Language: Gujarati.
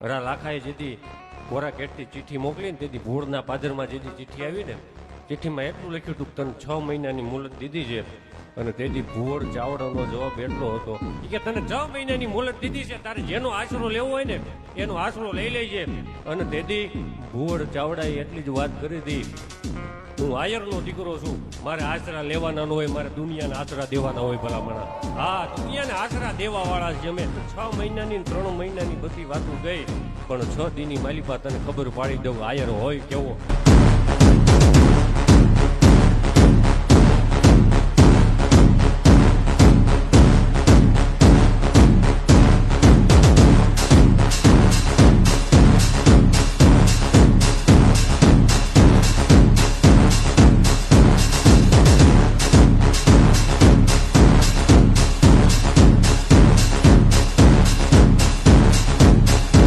રા લાખાએ જેથી ગોરા કેટથી ચિઠ્ઠી મોકલી ને તેથી ભૂળના પાદરમાં જેથી ચિઠ્ઠી આવી ને ચિઠ્ઠીમાં એટલું લખ્યું હતું તને છ મહિનાની મુલત દીધી છે અને તેથી ભૂળ ચાવડાનો જવાબ એટલો હતો કે તને છ મહિનાની મુલત દીધી છે, તારે જેનો આશરો લેવો હોય ને એનો આશરો લઈ લેજે. અને તેથી ભૂળ ચાવડાએ એટલી જ વાત કરી હતી હું આયરનો દીકરો છું. મારે આશરા લેવાના ન હોય, મારે દુનિયાને આશરા દેવાના હોય ભલામણા. હા, દુનિયાને આશરા દેવા વાળા છે અમે. છ મહિનાની ત્રણ મહિનાની બધી વાતો ગઈ. પણ છ દીની માલિકા તને ખબર પાડી દઉં, આયર હોય કેવો.